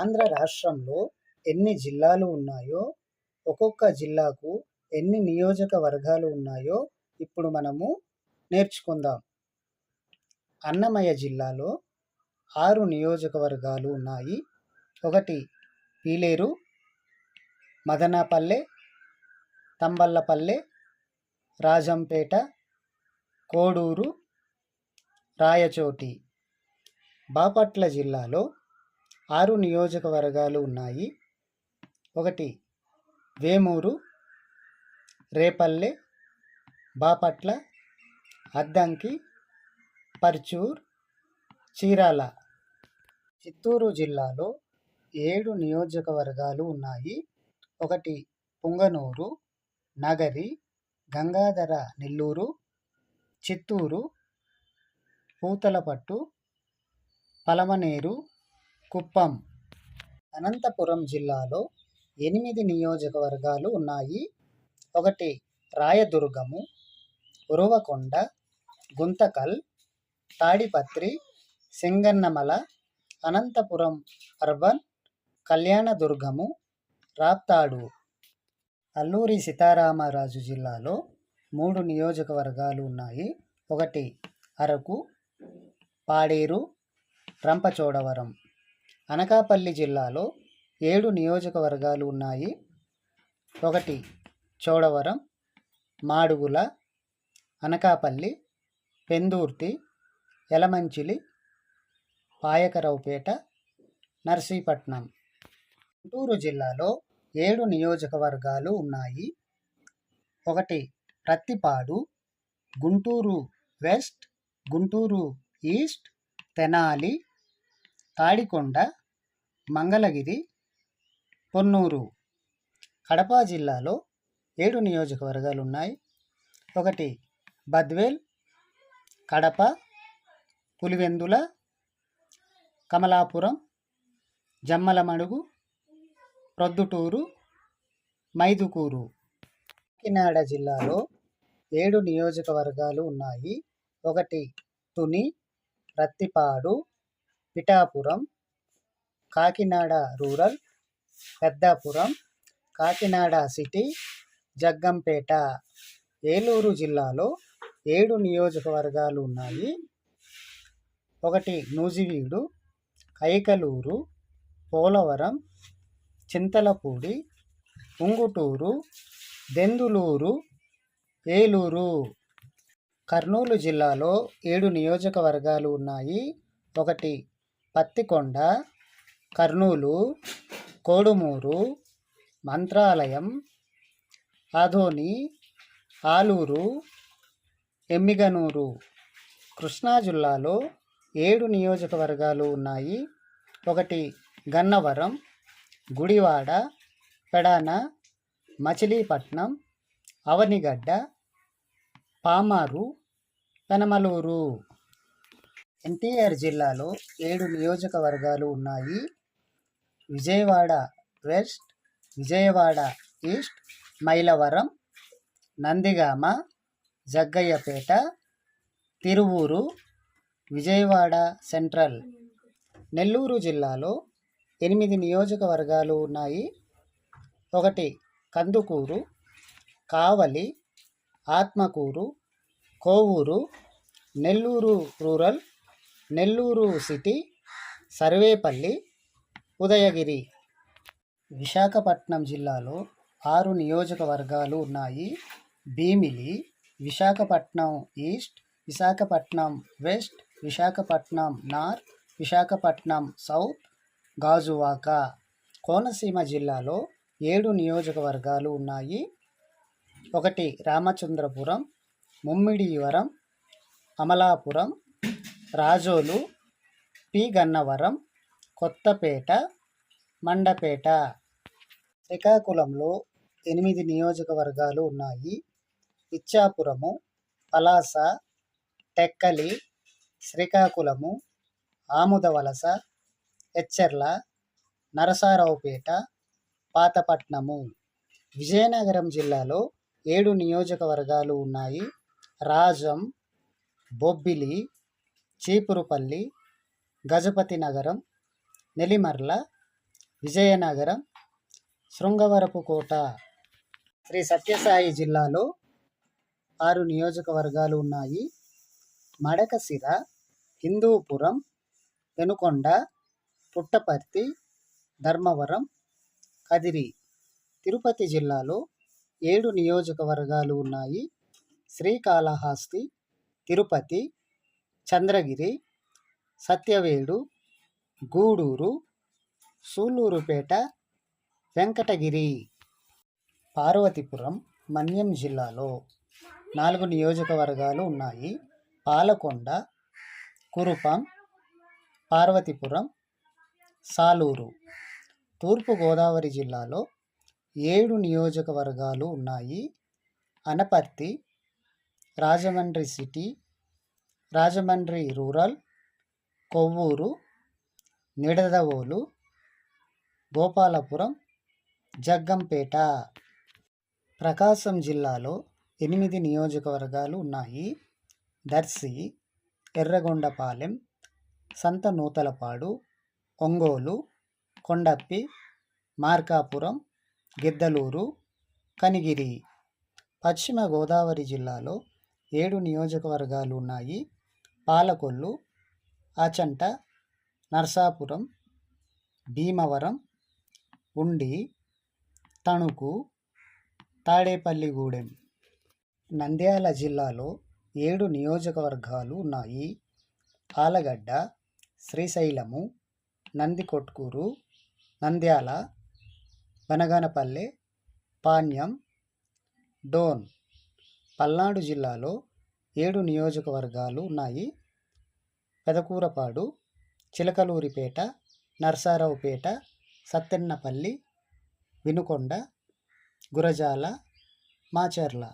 ఆంధ్ర రాష్ట్రంలో ఎన్ని జిల్లాలు ఉన్నాయో ఒక్కొక్క జిల్లాకు ఎన్ని నియోజకవర్గాలు ఉన్నాయో ఇప్పుడు మనము నేర్చుకుందాం. అన్నమయ్య జిల్లాలో ఆరు నియోజకవర్గాలు ఉన్నాయి. ఒకటి పీలేరు మదనాపల్లె తంబల్లపల్లె రాజంపేట కోడూరు రాయచోటి. బాపట్ల జిల్లాలో ఆరు నియోజకవర్గాలు ఉన్నాయి. ఒకటి వేమూరు రేపల్లె బాపట్ల అద్దంకి పర్చూర్ చీరాల. చిత్తూరు జిల్లాలో ఏడు నియోజకవర్గాలు ఉన్నాయి. ఒకటి పుంగనూరు నగరి గంగాధర నెల్లూరు చిత్తూరు పూతలపట్టు పలమనేరు కుప్పం. అనంతపురం జిల్లాలో ఎనిమిది నియోజకవర్గాలు ఉన్నాయి. ఒకటి రాయదుర్గము ఉరువకొండ గుంతకల్ తాడిపత్రి సింగన్నమల అనంతపురం అర్బన్ కళ్యాణదుర్గము రాప్తాడు. అల్లూరి సీతారామరాజు జిల్లాలో మూడు నియోజకవర్గాలు ఉన్నాయి. ఒకటి అరకు పాడేరు రంపచోడవరం. అనకాపల్లి జిల్లాలో ఏడు నియోజకవర్గాలు ఉన్నాయి. ఒకటి చోడవరం మాడుగుల అనకాపల్లి పెందుర్తి యలమంచిలి పాయకరావుపేట నర్సీపట్నం. గుంటూరు జిల్లాలో ఏడు నియోజకవర్గాలు ఉన్నాయి. ఒకటి ప్రత్తిపాడు గుంటూరు వెస్ట్ గుంటూరు ఈస్ట్ తెనాలి తాడికొండ మంగళగిరి పొన్నూరు. కడప జిల్లాలో ఏడు నియోజకవర్గాలు ఉన్నాయి ఒకటి బద్వేల్ కడప పులివెందుల కమలాపురం జమ్మలమడుగు ప్రొద్దుటూరు మైదుకూరు. కాకినాడ జిల్లాలో ఏడు నియోజకవర్గాలు ఉన్నాయి. ఒకటి తుని రత్తిపాడు పిఠాపురం కాకినాడ రూరల్ పెద్దాపురం కాకినాడ సిటీ జగ్గంపేట. ఏలూరు జిల్లాలో ఏడు నియోజకవర్గాలు ఉన్నాయి. ఒకటి నూజివీడు కైకలూరు పోలవరం చింతలపూడి ఉంగుటూరు దెందులూరు ఏలూరు. కర్నూలు జిల్లాలో ఏడు నియోజకవర్గాలు ఉన్నాయి. ఒకటి పత్తికొండ కర్నూలు కోడుమూరు మంత్రాలయం ఆధోని ఆలూరు ఎమ్మిగనూరు. కృష్ణా జిల్లాలో ఏడు నియోజకవర్గాలు ఉన్నాయి. ఒకటి గన్నవరం గుడివాడ పెడాన మచిలీపట్నం అవనిగడ్డ పామారు పెనమలూరు. ఎన్టీఆర్ జిల్లాలో ఏడు నియోజకవర్గాలు ఉన్నాయి. Vijayawada west Vijayawada east Mylavaram Nandigama Jaggayyapeta Tiruvuru Vijayawada central. Nellore జిల్లాలో ఎనిమిది నియోజకవర్గాలు ఉన్నాయి. ఒకటి కందుకూరు కావలి ఆత్మకూరు కోవూరు నెల్లూరు రూరల్ నెల్లూరు సిటీ సర్వేపల్లి ఉదయగిరి. విశాఖపట్నం జిల్లాలో ఆరు నియోజకవర్గాలు ఉన్నాయి. Bheemili Visakhapatnam east Visakhapatnam west Visakhapatnam north Visakhapatnam south Gajuwaka. Konaseema జిల్లాలో ఏడు నియోజకవర్గాలు ఉన్నాయి. ఒకటి రామచంద్రపురం ముమ్మిడివరం అమలాపురం రాజోలు పి. గన్నవరం కొత్తపేట మండపేట. శ్రీకాకుళంలో ఎనిమిది నియోజకవర్గాలు ఉన్నాయి. ఇచ్చాపురము పలాస టెక్కలి శ్రీకాకుళము ఆముదవలస ఎచ్చెర్ల నరసారావుపేట పాతపట్నము. విజయనగరం జిల్లాలో ఏడు నియోజకవర్గాలు ఉన్నాయి. రాజం బొబ్బిలి చీపురుపల్లి గజపతి నగరం నెలిమర్ల విజయనగరం శృంగవరపుకోట శ్రీ సత్యసాయి జిల్లాలో ఆరు నియోజకవర్గాలు ఉన్నాయి. మడకసిర హిందూపురం పెనుకొండ పుట్టపర్తి ధర్మవరం కదిరి. తిరుపతి జిల్లాలో ఏడు నియోజకవర్గాలు ఉన్నాయి. శ్రీకాళహస్తి తిరుపతి చంద్రగిరి సత్యవేడు గూడూరు సూళ్ళూరుపేట వెంకటగిరి. పార్వతీపురం మన్యం జిల్లాలో నాలుగు నియోజకవర్గాలు ఉన్నాయి. పాలకొండ కురుపం పార్వతీపురం సాలూరు. తూర్పుగోదావరి జిల్లాలో ఏడు నియోజకవర్గాలు ఉన్నాయి. Anaparthi Rajahmundry city Rajahmundry rural Kovvur Nidadavolu Gopalapuram Jaggampeta. ప్రకాశం జిల్లాలో ఎనిమిది నియోజకవర్గాలు ఉన్నాయి. దర్శి ఎర్రగొండపాలెం సంత నూతలపాడు ఒంగోలు కొండప్పి మార్కాపురం గిద్దలూరు కనిగిరి. పశ్చిమ గోదావరి జిల్లాలో ఏడు నియోజకవర్గాలు ఉన్నాయి. పాలకొల్లు ఆచంట నర్సాపురం భీమవరం ఉండి తణుకు తాడేపల్లిగూడెం. నంద్యాల జిల్లాలో ఏడు నియోజకవర్గాలు ఉన్నాయి. ఆలగడ్డ శ్రీశైలము నందికొట్కూరు నంద్యాల బనగానపల్లె పాణ్యం డోన్. పల్నాడు జిల్లాలో ఏడు నియోజకవర్గాలు ఉన్నాయి. పెదకూరపాడు చిలకలూరిపేట నర్సారావుపేట సత్తెన్నపల్లి వినుకొండ గురజాల మాచర్ల